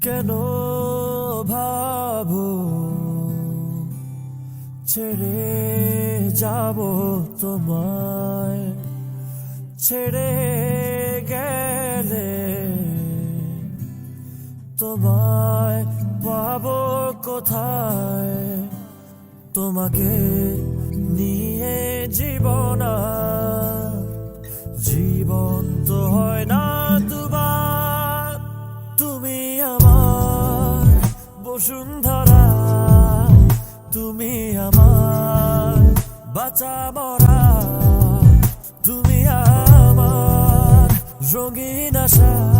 কেন ভাবো? ছেড়ে যাব তোমায়। ছেড়ে গেলে তোমায় পাবো কোথায়? তোমাকে নিয়ে জীবন বসুন্ধরা তুমি আমার বাঁচা মরা তুমি আমার রঙিন আশা।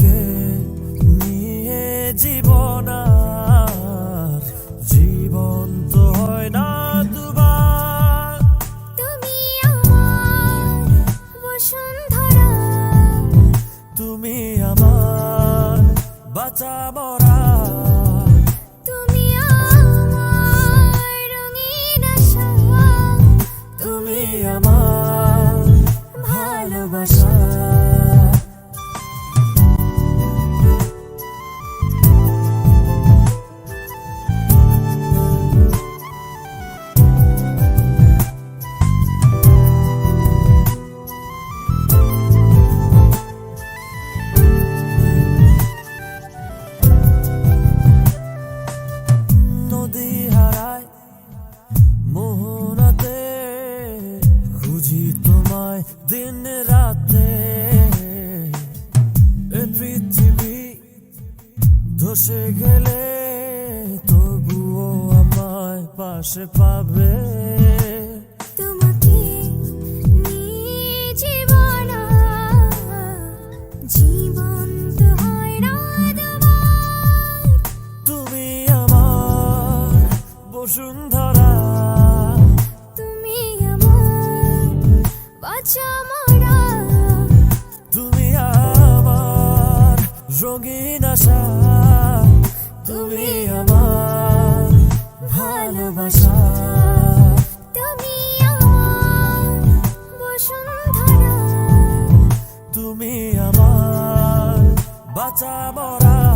তোমাকে নিয়ে জীবন আর জীবন তো হয় না দুবার। তুমি আমার বসুন্ধরা। তুমি আমার বাঁচা মরা তোমায় দিন রাতে এ পৃথিবী ধসে গেলে তবুও আমায় পাশে পাবে। বসুন্ধরা রঙিন আশা তুমি আমার ভালোবাসা। তুমি আমার বসুন্ধরা। তুমি আমার বাঁচা মরা